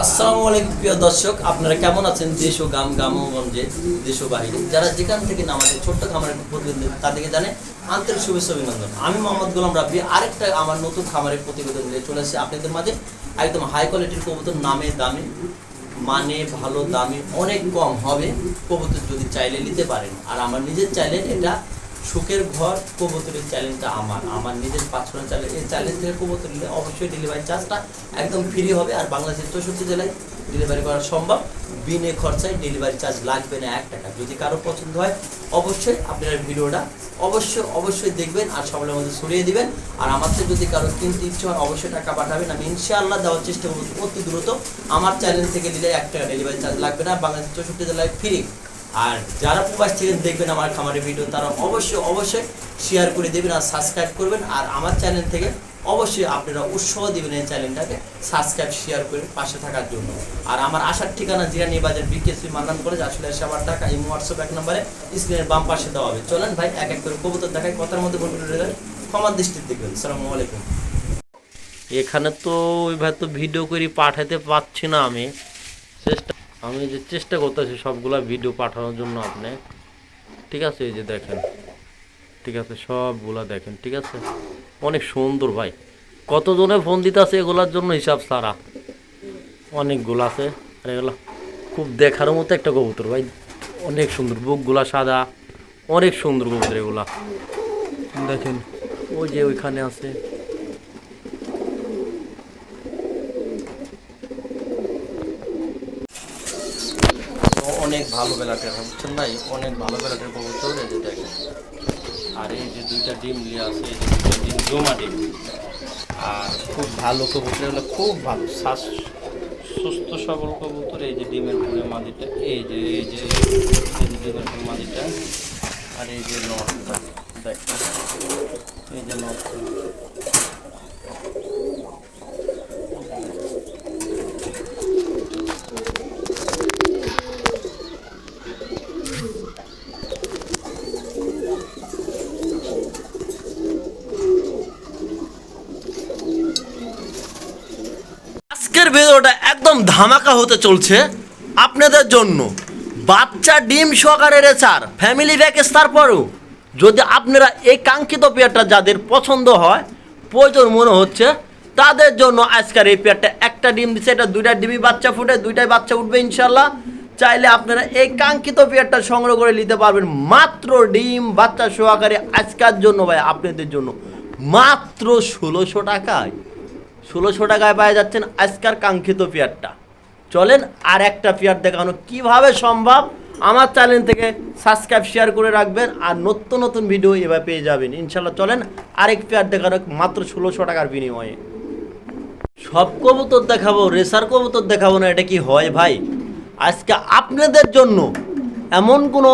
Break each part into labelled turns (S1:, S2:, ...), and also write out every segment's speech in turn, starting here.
S1: আসসালামু আলাইকুম প্রিয় দর্শক, আপনারা কেমন আছেন দেশ ও গ্রাম গ্রামগঞ্জে দেশ ও বাহিরে? যারা যেখান থেকে আমাদের ছোট্ট খামারের প্রতিবেদন তাদেরকে জানে আন্তরিক শুভেচ্ছা অভিনন্দন। আমি মোহাম্মদ গোলাম রাব্বি, আরেকটা আমার নতুন খামারের প্রতিবেদন নিয়ে চলে এসেছি আপনাদের মাঝে। একদম হাই কোয়ালিটির কবুতর, নামে দামে মানে ভালো, দামে, অনেক কম হবে। কবুতর যদি চাইলে নিতে পারেন। আর আমার নিজের চাইলে এটা সুখের ঘর, কবুতরের চ্যালেঞ্জটা আমার। আমার নিজের পাঁচশোনা চ্যালেঞ্জ এই চ্যালেঞ্জ থেকে কবুতর নিলে অবশ্যই ডেলিভারি চার্জটা একদম ফ্রি হবে। আর বাংলাদেশের চৌষট্টি জেলায় ডেলিভারি করা সম্ভব। বিনে খরচায় ডেলিভারি চার্জ লাগবে না এক টাকা। যদি কারও পছন্দ হয়, অবশ্যই আপনার ভিডিওটা অবশ্যই অবশ্যই দেখবেন আর সকলের মধ্যে ছড়িয়ে দিবেন। আর আমার থেকে যদি কারও কিনতে ইচ্ছে হয়, অবশ্যই টাকা পাঠাবেন। আমি ইনশাআল্লাহ দেওয়ার চেষ্টা করব অতি দ্রুত। আমার চ্যানেল থেকে নিলে এক টাকা ডেলিভারি চার্জ লাগবে না। বাংলাদেশের চৌষট্টি জেলায় ফ্রি আর যারা প্রবাস থেকে দেখবেন আমার খামারের ভিডিও তারা অবশ্যই অবশ্যই শেয়ার করে দেবেন আর সাবস্ক্রাইব করবেন। আর আমার চ্যানেল থেকে অবশ্যই আপনারা উৎসাহ দিবেন এই চ্যানেলটাকে সাবস্ক্রাইব শেয়ার করে পাশে থাকার জন্য। আর আমার আসার ঠিকানা জিরানি বাজার বিকেসি মান্নান কলেজ আসলে এসে আমার টাকা এই হোয়াটসঅ্যাপ এক নম্বরে স্ক্রিনের বাম পাশে দেওয়া হবে। চলেন ভাই, এক এক করে কবুতর দেখাই, কথার মধ্যে ক্ষমার দৃষ্টিতে দেখবেন। সালামু আলাইকুম। এখানে তো ওই ওইভাবে তো ভিডিও করে পাঠাতে পারছি না আমি। চেষ্টা আমি যে চেষ্টা করতেছি সবগুলা ভিডিও পাঠানোর জন্য আপনি। ঠিক আছে, এই যে দেখেন। ঠিক আছে, সবগুলা দেখেন, ঠিক আছে? অনেক সুন্দর ভাই। কতজনে ফোন দিতে আছে এগুলার জন্য হিসাব সারা অনেকগুলো আছে। আর এগুলো খুব দেখার মতো একটা কবুতর ভাই। অনেক সুন্দর, বুকগুলা সাদা। অনেক সুন্দর কবুতর এগুলা। দেখেন, ওই যে ওইখানে আছে অনেক ভালো বেলাটের বুঝছেন ভাই অনেক ভালো বেলাটের কবুতর যে আর এই যে দুইটা ডিম নিয়ে আছে, এই যে দুইটা ডিম, জমা ডিম। আর খুব ভালো কবুতর, এগুলো খুব ভালো শ্বাস সুস্থ সবল কবুতর, এই যে ডিমের উপরে মাদিটা, এই যে এই যে ডিমের উপরে মাদিটা, আর এই যে নটটা, দেখেন। এই যে নটটা আজকের ভিডিওটা একদম ধামাকা হতে চলছে আপনাদের জন্য। বাচ্চা ডিম সহকারে রেচার ফ্যামিলি প্যাকেজ তারপরও। যদি আপনারা এই কাঙ্ক্ষিত পেয়ারটা যাদের পছন্দ হয়, প্রয়োজন মনে হচ্ছে, তাদের জন্য আজকের এই পেয়ারটা একটা ডিম দিচ্ছে এটা দুইটা ডিমই বাচ্চা ফুটে, দুইটাই বাচ্চা উঠবে ইনশাল্লাহ চাইলে আপনারা এই কাঙ্ক্ষিত পেয়ারটা সংগ্রহ করে নিতে পারবেন। মাত্র ডিম বাচ্চা সহকারে আজকের জন্য ভাই, আপনাদের জন্য। মাত্র ষোলোশো টাকায়। ষোলোশো টাকায় পাওয়া যাচ্ছেন আজকার কাঙ্ক্ষিত পেয়ারটা। চলেন আর একটা পেয়ার দেখানো। কীভাবে সম্ভব? আমার চ্যানেল থেকে সাবস্ক্রাইব শেয়ার করে রাখবেন আর নতুন নতুন ভিডিও এবার পেয়ে যাবেন। ইনশাল্লাহ চলেন আরেক পেয়ার দেখানো মাত্র ষোলোশো টাকার বিনিময়ে। সব কবুতর দেখাবো রেসার কবুতর দেখাবো না, এটা কি হয় ভাই? আজকে আপনাদের জন্য এমন কোনো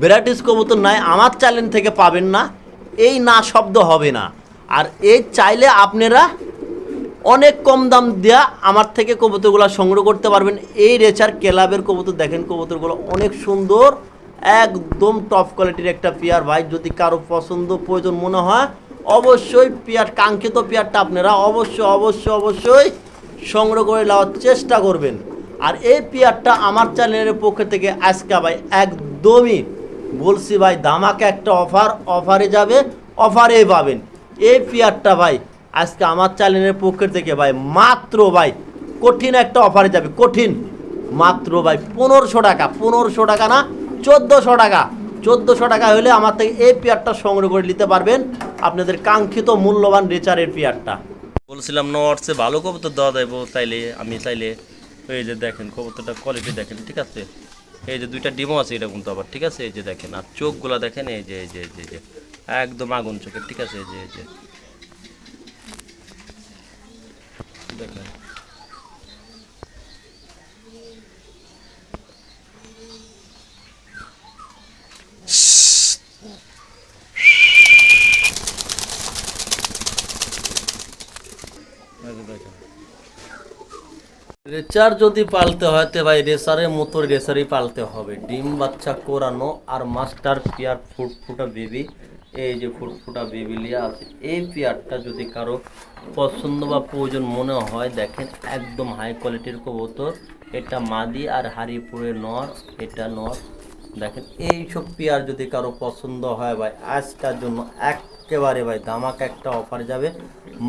S1: ভ্যারাইটিস কবুতর নাই, আমার চ্যানেল থেকে পাবেন না। এই না শব্দ হবে না। আর এই চাইলে আপনারা অনেক কম দাম দেয়া আমার থেকে কবুতরগুলো সংগ্রহ করতে পারবেন। এই রেচার ক্লাবের কবুতর, দেখেন কবুতরগুলো অনেক সুন্দর, একদম টপ কোয়ালিটির একটা পেয়ার ভাই। যদি কারও পছন্দ প্রয়োজন মনে হয়, অবশ্যই পেয়ার, কাঙ্ক্ষিত পেয়ারটা আপনারা অবশ্যই অবশ্যই অবশ্যই সংগ্রহ করে নেওয়ার চেষ্টা করবেন। আর এই পেয়ারটা আমার চ্যানেলের পক্ষ থেকে আজকে ভাই একদমই বলছি ভাই দামাকে একটা অফার অফারে যাবে অফারে পাবেন। এই পেয়ারটা ভাই আজকে আমার চ্যানেলের পক্ষ থেকে ভাই, মাত্র ভাই, কঠিন একটা অফারে যাবে, কঠিন। মাত্র ভাই, পনেরোশো টাকা পনেরোশো টাকা না, চোদ্দোশো টাকা। চোদ্দোশো টাকা হলে আমার থেকে এই পেয়ারটা সংগ্রহ করে নিতে পারবেন আপনাদের কাঙ্ক্ষিত মূল্যবান রেচারের পেয়ারটা বলছিলাম নটসে ভালো কবুতর দেওয়া দেবো তাইলে আমি চাইলে এই যে দেখেন কবুতরটা কোয়ালিটি দেখেন, ঠিক আছে? এই যে দুইটা ডিমও আছে, এটা কিন্তু আবার, ঠিক আছে? এই যে দেখেন, আর চোখগুলো দেখেন, এই যে এই যে এই যে এই যে, একদম আগুন চোখের, ঠিক আছে? এই যে এই যে দেখেন। রেচার যদি পালতে হয় তো ভাই রেসারের মতো রেসারই পালতে হবে। ডিম বাচ্চা কোরানো আর মাস্টার পিয়ার ফুট ফুটা বেবি এই যে ফুটফুটা বেবিলিয়া আছে, এই পেয়ারটা যদি কারও পছন্দ বা প্রয়োজন মনে হয়, দেখেন একদম হাই কোয়ালিটির কবুতর। এটা মাদি আর হারিপুরের নর, এটা নর। দেখেন, এইসব পেয়ার যদি কারও পছন্দ হয় ভাই, আজকের জন্য একেবারে ভাই ধামাকা একটা অফার যাবে।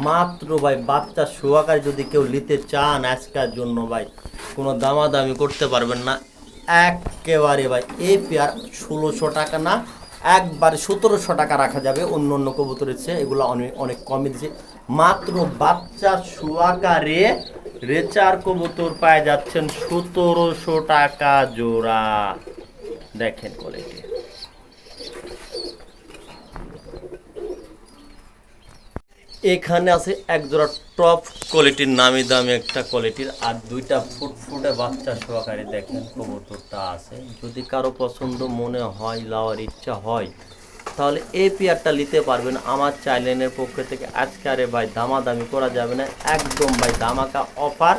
S1: মাত্র ভাই বাচ্চা শোয়াকার যদি কেউ নিতে চান আজকার জন্য ভাই, কোনো দামাদামি করতে পারবেন না। একেবারে ভাই, এই পেয়ার ষোলোশো টাকা না একবার সতেরোশো টাকা রাখা যাবে অন্য অন্য কবুতরের চেয়ে। এগুলো অনেক অনেক কমে দিচ্ছে মাত্র বাচ্চা শুয়াকারে রেচার কবুতর পায় যাচ্ছেন সতেরোশো টাকা জোড়া। দেখেন কোয়ালিটি এখানে আছে এক জোড়া টপ কোয়ালিটির নামি দামি একটা কোয়ালিটির আর দুইটা ফুটফুটে বাচ্চা সহকারে দেখেন কবুতরটা আছে। যদি কারও পছন্দ মনে হয়, লাওয়ার ইচ্ছা হয়, তাহলে এই পেয়ারটা নিতে পারবেন। আমার চাইলেনের পক্ষ থেকে আজকে আরে ভাই দামাদামি করা যাবে না। একদম ভাই দামাকা অফার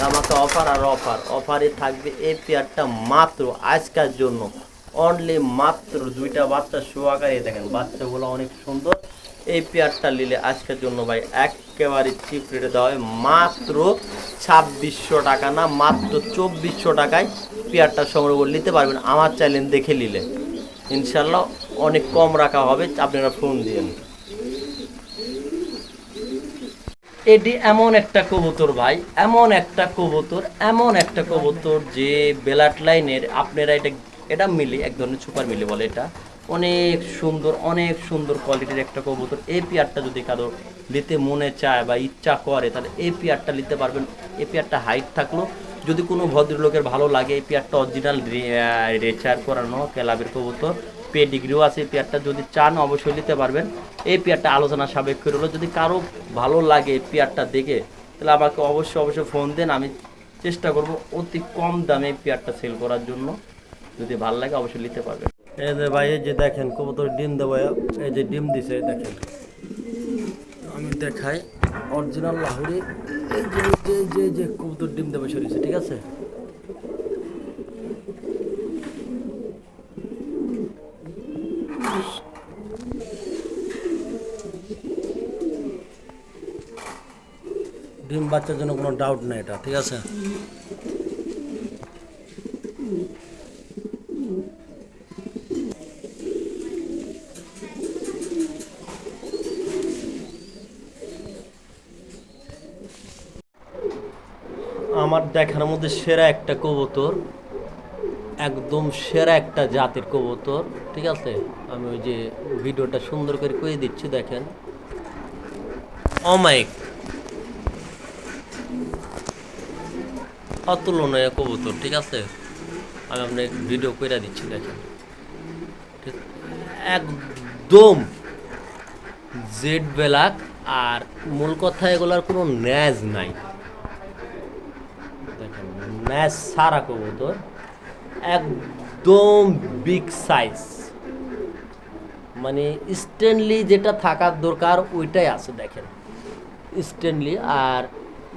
S1: দামাকা অফার আর অফার অফারে থাকবে এই পেয়ারটা মাত্র আজকের জন্য। অনলি মাত্র দুইটা বাচ্চা শোয়াকারে দেখেন, বাচ্চাগুলো অনেক সুন্দর। এই পেয়ারটা নিলে আজকের জন্য ভাই একেবারে চিপ রেটে দেওয়া হয়। মাত্র ছাব্বিশশো টাকা না, মাত্র চব্বিশশো টাকায় পেয়ারটা সংগ্রহ করে নিতে পারবেন। আমার চ্যানেল দেখে নিলে। ইনশাল্লাহ অনেক কম রাখা হবে, আপনারা ফোন দিয়েন। এটি এমন একটা কবুতর ভাই, এমন একটা কবুতর, এমন একটা কবুতর যে বেলাট লাইনের, আপনারা এটা এটা মিলি, এক ধরনের সুপার মিলি বলে এটা। অনেক সুন্দর অনেক সুন্দর কোয়ালিটির একটা কবুতর। এই পেয়ারটা যদি কারও নিতে মনে চায় বা ইচ্ছা করে, তাহলে এই পেয়ারটা নিতে পারবেন। এই পেয়ারটা হাইট থাকল যদি কোনো ভদ্রলোকের ভালো লাগে, এই পেয়ারটা অরিজিনাল রেচার করানো ক্লাবের কবুতর পে ডিগ্রিও আছে এই পেয়ারটা। যদি চান, অবশ্যই নিতে পারবেন। এই পেয়ারটা আলোচনা সাপেক্ষ হলো যদি কারও ভালো লাগে এই পেয়ারটা দেখে, তাহলে আমাকে অবশ্যই অবশ্যই ফোন দেন। আমি চেষ্টা করব অতি কম দামে এই পেয়ারটা সেল করার জন্য। যদি ভালো লাগে, অবশ্যই নিতে পারবেন। এই যে ভাই, এই যে দেখেন, কবুতর ডিম দেবো এই যে ডিম দিছে দেখেন। আমি দেখাই অরিজিনাল লাহুরি যে যে যে যে কবুতর ডিম দেবো সরিয়েছে ঠিক আছে? ডিম বাচ্চার জন্য কোনো ডাউট নেই এটা, ঠিক আছে আমার দেখার মধ্যে সেরা একটা কবুতর, একদম সেরা একটা জাতের কবুতর, ঠিক আছে? আমি ওই যে ভিডিওটা সুন্দর করে করে দিচ্ছি, দেখেন। অমায়িক। অতুলনীয় কবুতর, ঠিক আছে? আমি আপনাকে ভিডিও করে দিচ্ছি, দেখেন। একদম জেড ব্ল্যাক, আর মূল কথা এগুলার কোনো ন্যাজ নাই। ন্যাজ সারা কবুতর। একদম বিগ সাইজ মানে স্ট্যান্ডলি যেটা থাকার দরকার, ওইটাই আছে দেখেন। স্ট্যান্ডলি আর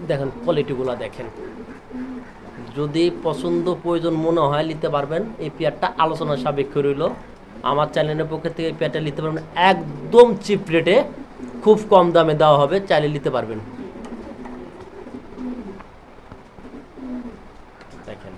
S1: দেখেন কোয়ালিটিগুলো দেখেন। যদি পছন্দ প্রয়োজন মনে হয় নিতে পারবেন। এই পেয়ারটা আলোচনা সাপেক্ষ রইল। আমার চ্যানেলের পক্ষ থেকে এই পেয়ারটা নিতে পারবেন। একদম চিপ রেটে খুব কম দামে দেওয়া হবে। চাইলে নিতে পারবেন দেখেন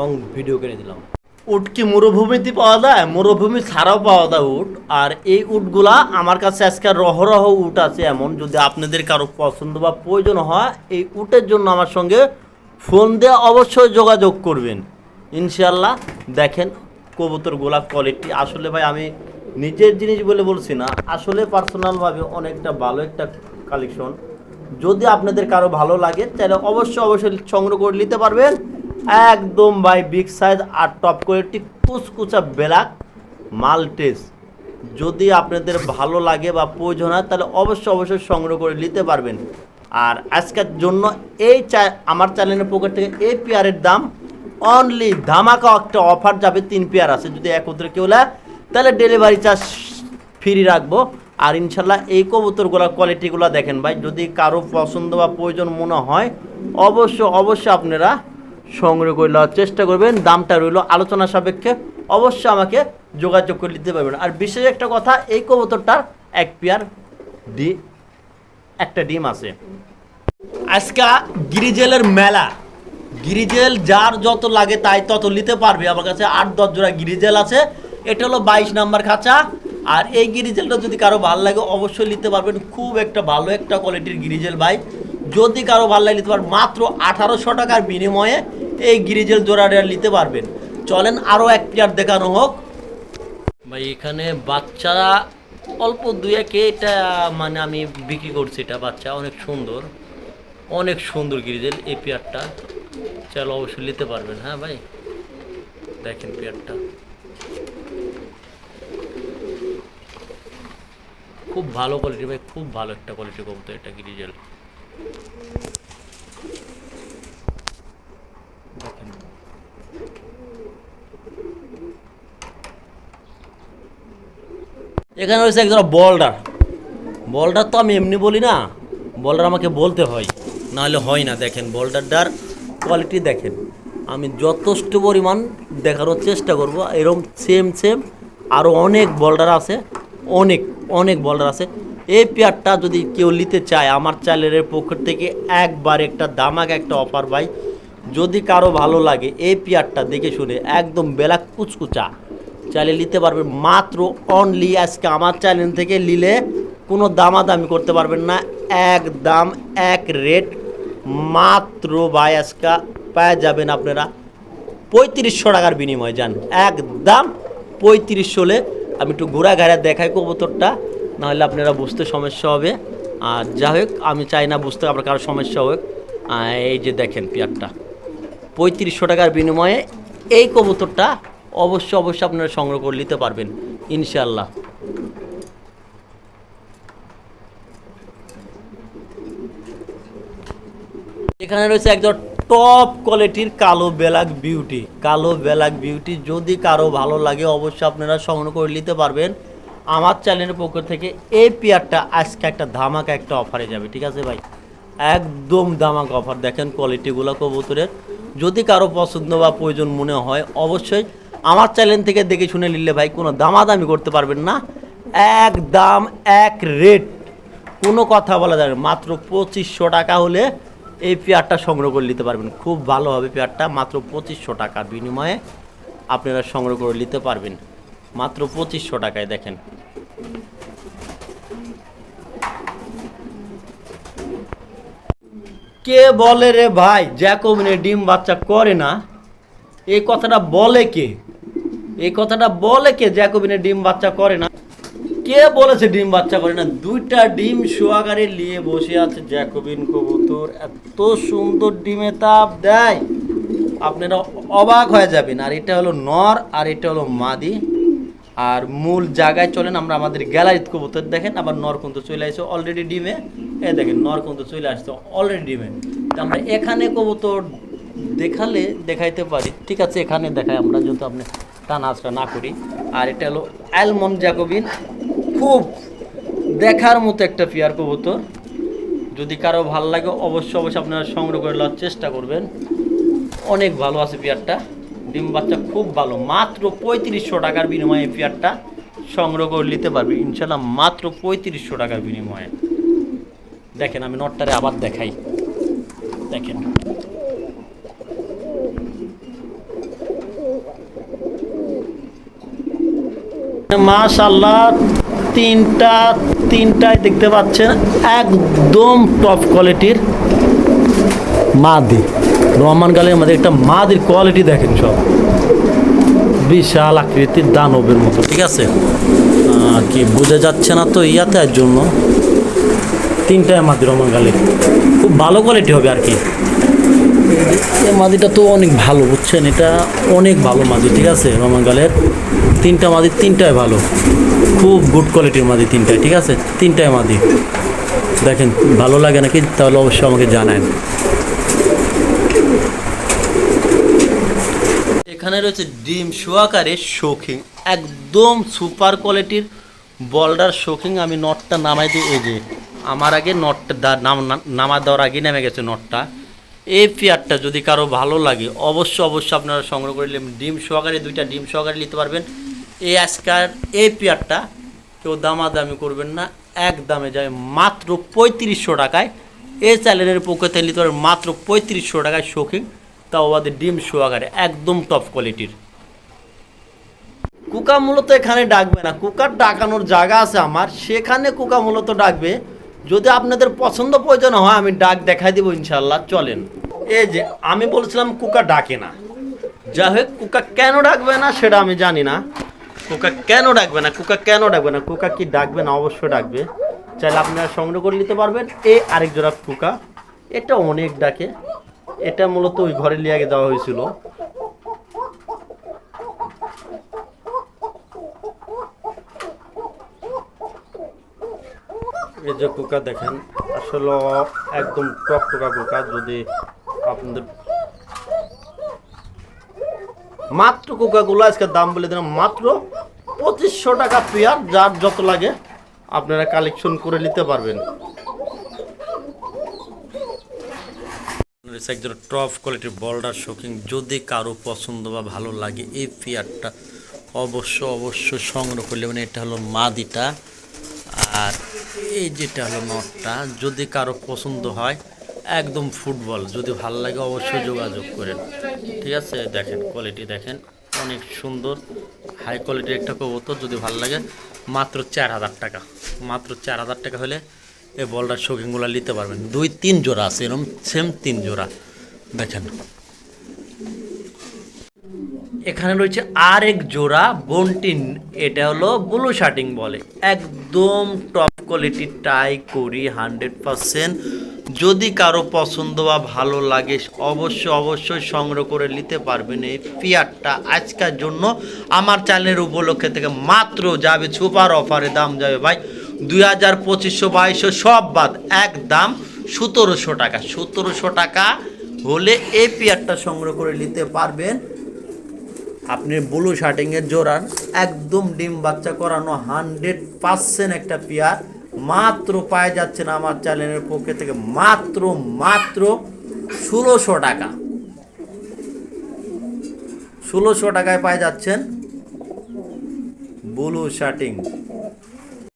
S1: লং ভিডিও করে দিলাম। উট কি মরুভূমিতে পাওয়া যায়, মরুভূমি ছাড়াও পাওয়া যায় উট। আর এই উটগুলা আমার কাছে আজকে রহরহ উট আছে এমন, যদি আপনাদের কারও পছন্দ বা প্রয়োজন হয়, এই উটের জন্য আমার সঙ্গে ফোন দিয়ে অবশ্যই যোগাযোগ করবেন। ইনশাল্লাহ দেখেন কবুতর গোলাপ কোয়ালিটি আসলে ভাই, আমি নিজের জিনিস বলে বলছি না, আসলে পার্সোনালভাবে অনেকটা ভালো একটা কালেকশন যদি আপনাদের কারও ভালো লাগে, তাহলে অবশ্যই অবশ্যই সংগ্রহ করে নিতে পারবেন। একদম ভাই বিগ সাইজ আর টপ কোয়ালিটি কুচকুচা ব্ল্যাক মাল্টেস যদি আপনাদের ভালো লাগে বা প্রয়োজন হয়, তাহলে অবশ্যই অবশ্যই সংগ্রহ করে নিতে পারবেন। আর আজকের জন্য এই চা আমার চ্যানেলের পকেট থেকে এই পেয়ারের দাম অনলি ধামাকা একটা অফার যাবে, তিন পেয়ার আছে। যদি একত্রে কেউ নেয়, তাহলে ডেলিভারি চার্জ ফ্রি রাখব। আর ইনশাল্লাহ এই কবুতরগুলোর কোয়ালিটিগুলো দেখেন ভাই, যদি কারও পছন্দ বা প্রয়োজন মনে হয় অবশ্য অবশ্যই আপনারা সংগ্রহ করে নেওয়ার চেষ্টা করবেন। দামটা রইল আলোচনা সাপেক্ষে। অবশ্যই আমাকে যোগাযোগ করে নিতে পারবেন। আর বিশেষ একটা কথা, এই কবুতরটার এক পেয়ার ডি, একটা ডিম আছে। আজকে গিরিজেলের মেলা। গিরিজেল যার যত লাগে তাই তত নিতে পারবে। আমার কাছে আট, দশ জোড়া গিরিজেল আছে। এটা হলো বাইশ নাম্বার খাঁচা। আর এই গিরিজেলটা যদি কারও ভালো লাগে, অবশ্যই নিতে পারবেন। খুব একটা ভালো একটা কোয়ালিটির গিরিজেল ভাই। যদি কারও ভালো লাগে, নিতে পারবেন। মাত্র আঠারোশো টাকার বিনিময়ে এই গিরিজেল জোড়াটা নিতে পারবেন। চলেন আরও এক পেয়ার দেখানো হোক। ভাই, এখানে বাচ্চারা অল্প দুই একে এটা মানে আমি বিক্রি করছি এটা বাচ্চা, অনেক সুন্দর। অনেক সুন্দর গিরিজেল এই পেয়ারটা চলো অবশ্যই নিতে পারবেন হ্যাঁ ভাই? দেখেন পেয়ারটা খুব ভালো কোয়ালিটি ভাই, খুব ভালো একটা কোয়ালিটি কবুতর এটা গিরিজেল এখানে রয়েছে একজন বলডার। বলডার তো আমি এমনি বলি না, বলডার আমাকে বলতে হয়, নাহলে হয় না। দেখেন, বলডারটার কোয়ালিটি দেখেন। আমি যথেষ্ট পরিমাণ দেখানোর চেষ্টা করব। এরকম সেম সেম আরও অনেক বলডার আছে, অনেক অনেক বলডার আছে। এই পেয়ারটা যদি কেউ নিতে চায়, আমার চ্যানেলের পক্ষ থেকে একবার একটা দামাক একটা অফার পাই যদি কারও ভালো লাগে, এই পেয়ারটা দেখে শুনে একদম বেলা কুচকুচা চাইলে নিতে পারবেন। মাত্র অনলি আজকে আমার চ্যানেল থেকে নিলে কোনো দামাদামি করতে পারবেন না। এক দাম এক রেট মাত্র ভাই আজকে পেয়ে যাবেন আপনারা পঁয়ত্রিশশো টাকার বিনিময়ে যান একদম পঁয়ত্রিশশো হলে আমি একটু ঘোরা ঘাড়া দেখাই কবুতরটা, নাহলে আপনারা বুঝতে সমস্যা হবে। আর যা হোক, আমি চাই না বুঝতে আপনার কারও সমস্যা হোক। এই যে দেখেন পেয়ারটা। পঁয়ত্রিশশো টাকার বিনিময়ে এই কবুতরটা অবশ্যই অবশ্যই আপনারা সংগ্রহ করে নিতে পারবেন ইনশাল্লাহ এখানে রয়েছে একজন টপ কোয়ালিটির কালো বেলাক বিউটি কালো বেলাক বিউটি যদি কারও ভালো লাগে অবশ্যই আপনারা সংগ্রহ করে নিতে পারবেন। আমার চ্যানেলের পক্ষ থেকে এই পেয়ারটা আজকে একটা ধামাকা একটা অফারে যাবে, ঠিক আছে ভাই? একদম ধামাকা অফার দেখেন কোয়ালিটিগুলো কবুতরের। যদি কারও পছন্দ বা প্রয়োজন মনে হয়, অবশ্যই আমার চ্যানেল থেকে দেখে শুনে নিলে ভাই কোনো দামাদামি করতে পারবেন না। এক দাম এক রেট কোনো কথা বলা যাবে মাত্র পঁচিশশো টাকা হলে এই পেয়ারটা সংগ্রহ করে নিতে পারবেন। খুব ভালো হবে পেয়ারটা মাত্র পঁচিশশো টাকার বিনিময়ে আপনারা সংগ্রহ করে নিতে পারবেন। মাত্র পঁচিশশো টাকায় দেখেন। কে বলে রে ভাই? জ্যাকোবিনে ডিম বাচ্চা করে না। এই কথাটা বলে কে? এই কথাটা বলে কে? জ্যাকোবিনে ডিম বাচ্চা করে না। কে বলেছে ডিম বাচ্চা করে না? দুইটা ডিম সোয়াগারে নিয়ে বসে আছে জ্যাকোবিন কবুতর। এত সুন্দর ডিমে তাপ দেয়। আপনারা অবাক হয়ে যাবেন। আর এটা হলো নর, আর এটা হলো মাদি। আর মূল জায়গায় চলেন আমরা আমাদের গ্যালারিত কবুতর দেখেন। আবার নর কিন্তু চলে আসছে অলরেডি ডিমে। এ দেখেন, নর কিন্তু চলে আসছে অলরেডি ডিমে। আমরা এখানে কবুতর দেখালে দেখাইতে পারি। ঠিক আছে, এখানে দেখাই আমরা, যেহেতু আপনি টানা নাচটা না করি। আর এটা হলো অ্যালমন্ড জ্যাকোবিন। খুব দেখার মতো একটা পেয়ার কবুতর। যদি কারও ভালো লাগে, অবশ্যই অবশ্যই আপনারা সংগ্রহ করে নেওয়ার চেষ্টা করবেন। অনেক ভালো আছে পেয়ারটা। ডিম বাচ্চা খুব ভালো। মাত্র পঁয়ত্রিশশো টাকার বিনিময়ে এই পেয়ারটা সংগ্রহ করে নিতে পারবে। ইনশাল্লাহ মাত্র পঁয়ত্রিশশো টাকার বিনিময়ে। দেখেন, আমি নটটারে আবার দেখাই। দেখেন। মাশাল্লাহ তিনটা তিনটায় দেখতে পাচ্ছেন, একদম টপ কোয়ালিটির মাদি। রহমান গালের মধ্যে একটা মাদির কোয়ালিটি দেখেন সব। বিশাল আকৃতির দানবের মতো, ঠিক আছে? কি বোঝা যাচ্ছে না তো ইয়াতে জন্য? তিনটায় মাদি রহমান গালের। খুব ভালো কোয়ালিটি হবে আর কি। এই মাদিটা তো অনেক ভালো, বুঝছেন? এটা অনেক ভালো মাদি, ঠিক আছে? রহমান গালের তিনটা মাদি তিনটায় ভালো। খুব গুড কোয়ালিটির মাদি তিনটায় ঠিক আছে? তিনটায় মাদি। দেখেন, ভালো লাগে নাকি? তাহলে অবশ্যই আমাকে জানান। এখানে রয়েছে ডিম সোয়াকারে শৌখিন। একদম সুপার কোয়ালিটির বলডার শৌখিন। আমি নটটা নামাই দিই, এই যে, আমার আগে নটটা নামা দেওয়ার আগে নেমে গেছে নটটা। এই পেয়ারটা যদি কারও ভালো লাগে অবশ্য অবশ্যই আপনারা সংগ্রহ করে ডিম সহকারে দুইটা ডিম সহকারে নিতে পারবেন। এই আজকার এই পেয়ারটা কেউ দামাদামি করবেন না, এক দামে যায় মাত্র পঁয়ত্রিশশো টাকায়। এই চ্যানেলের পক্ষে থেকে নিতে পারবেন মাত্র পঁয়ত্রিশশো টাকায় শৌখিন। তাও আমাদের ডিম সহকারে, একদম টপ কোয়ালিটির কুকা মূলত এখানে ডাকবে না। কুকার ডাকানোর জায়গা আছে আমার। সেখানে কুকা মূলত ডাকবে যদি আপনাদের পছন্দ প্রয়োজন হয়, আমি ডাক দেখাই দিব ইনশাল্লাহ চলেন। এই যে, আমি বলছিলাম কুকা ডাকে না। যাই হোক, কুকা কেন ডাকবে না সেটা আমি জানি না। কুকা কেন ডাকবে না, কুকা কেন ডাকবে না, কুকা কি ডাকবে না, অবশ্যই ডাকবে। চাইলে আপনারা সংগ্রহ করে নিতে পারবেন। এ আরেক জোড়া কুকা। এটা অনেক ডাকে। এটা মূলত ওই ঘরে লিয়ে দেওয়া হয়েছিল। এই যে কুকা দেখেন, আসলে একদম টকটকা কুকা যদি আপনাদের মাত্র কুকাগুলো আজকে দাম বলে দিলাম, মাত্র পঁচিশশো টাকা পেয়ার, যার যত লাগে আপনারা কালেকশন করে নিতে পারবেন। একজন টপ কোয়ালিটির বল্ডার শোকিং যদি কারও পছন্দ বা ভালো লাগে এই পেয়ারটা, অবশ্য অবশ্য সংগ্রহ করলে মানে এটা হলো মাদিটা। আর এই যেটা হলো নটটা যদি কারও পছন্দ হয়, একদম ফুটবল, যদি ভালো লাগে অবশ্যই যোগাযোগ করেন। ঠিক আছে? দেখেন কোয়ালিটি দেখেন, অনেক সুন্দর হাই কোয়ালিটির একটা কবুতর, যদি ভালো লাগে, মাত্র চার হাজার টাকা। মাত্র চার হাজার টাকা হলে এই বলটার শৌখিনগুলো নিতে পারবেন। দুই তিন জোড়া আছে এরকম সেম তিন জোড়া। দেখেন। এখানে রয়েছে আর এক জোড়া, বন্টিন, এটা হলো ব্লু শার্টিং বলে। একদম টপ কোয়ালিটি টাই করি হান্ড্রেড পারসেন্ট যদি কারও পছন্দ বা ভালো লাগে, অবশ্যই অবশ্যই সংগ্রহ করে নিতে পারবেন এই পেয়ারটা আজকের জন্য। আমার চ্যানেলের উপলক্ষে থেকে মাত্র যাবে সুপার অফারে দাম যাবে ভাই দুই হাজার পঁচিশশো, বাইশশো, সব বাদ, এক দাম সতেরোশো টাকা। সতেরোশো টাকা হলে এই পেয়ারটা সংগ্রহ করে নিতে পারবেন। আপনি ব্লু শার্টিংয়ের জোড়ার, একদম ডিম বাচ্চা করানো হান্ড্রেড পার্সেন্ট একটা পেয়ার মাত্র পায়ে যাচ্ছেন আমার চ্যানেলের পক্ষে থেকে, মাত্র মাত্র ষোলোশো টাকা। ষোলোশো টাকায় পায়ে যাচ্ছেন ব্লু শার্টিং।